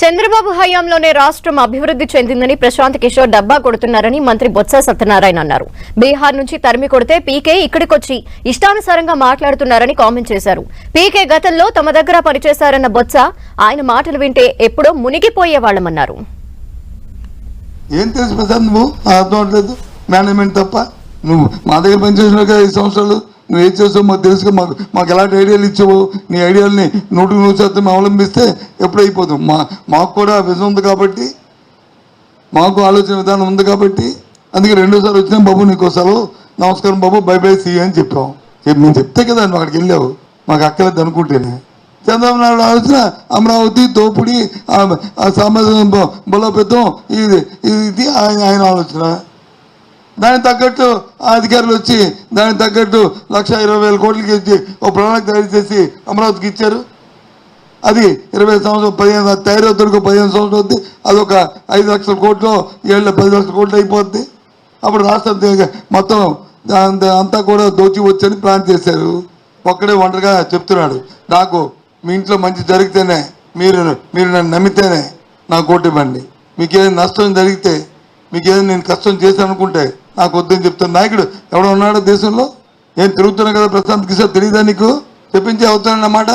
చంద్రబాబు హయాంలోనే రాష్ట్రం అభివృద్ధి చెందిందని ప్రశాంత్ కిషోర్ డబ్బా కొడుతున్నారని మంత్రి బొత్స సత్యనారాయణ అన్నారు. బీహార్ నుంచి తరిమి కొడితే పీకే ఇక్కడికొచ్చి ఇష్టానుసారంగా మాట్లాడుతున్నారని కామెంట్ చేశారు. పీకే గతంలో తమ దగ్గర పనిచేశారన్న బొత్స ఆయన మాటలు వింటే ఎప్పుడో మునిగిపోయేవాళ్ళమన్నారు ఏం తెలుసు నువ్వు మేనేజ్మెంట్ తప్ప. నువ్వు మా దగ్గర పనిచేసిన ఐదు సంవత్సరాలు. నువ్వు ఏం చేస్తావు మాకు తెలుసు మాకు మాకు ఎలాంటి ఐడియాలు ఇచ్చావు నీ ఐడియాలని నూటికి నూరు శాతం అవలంబిస్తే ఎప్పుడైపోతాం. మా మాకు కూడా విజన్ ఉంది కాబట్టి మాకు ఆలోచన విధానం ఉంది కాబట్టి అందుకే రెండోసారి వచ్చిన బాబు నీకు సెలవు నమస్కారం బాబు బై బై సీ అని చెప్పాం. చెప్పి మేము చెప్తే కదా నువ్వు అక్కడికి వెళ్ళావు. మాకు అక్కలేదు అనుకుంటేనే. చంద్రబాబు నాయుడు ఆలోచన అమరావతి తోపుడి సామాజిక బలోపేతం ఇది ఇది ఆయన ఆయన ఆలోచన. దానికి తగ్గట్టు ఆ అధికారులు వచ్చి దానికి తగ్గట్టు లక్ష ఇరవై వేల కోట్లకి ఇచ్చి ఒక ప్రణాళిక తయారు చేసి అమరావతికి ఇచ్చారు. అది ఇరవై సంవత్సరం పదిహేను తయారవుతానికి పదిహేను సంవత్సరం అవుద్ది అదొక ఐదు లక్షల కోట్లు ఏళ్ళ పది లక్షల కోట్లు అయిపోద్ది. అప్పుడు రాష్ట్రం మొత్తం అంతా కూడా దోచి వచ్చని ప్లాన్ చేశారు. ఒక్కడే ఒంటరిగా చెప్తున్నాడు. నాకు మీ ఇంట్లో మంచి జరిగితేనే మీరు మీరు నన్ను నమ్మితేనే నాకు కోటివ్వండి ఇవ్వండి. మీకేదైనా నష్టం జరిగితే మీకేదైనా నేను కష్టం చేశాను అనుకుంటే నాకు వద్దని చెప్తున్న నాయకుడు ఎవడో ఉన్నాడో దేశంలో? ఏం తిరుగుతున్నా కదా ప్రశాంత్ కిషోర్? తెలియదా నీకు? చెప్పించే అవుతానన్నమాట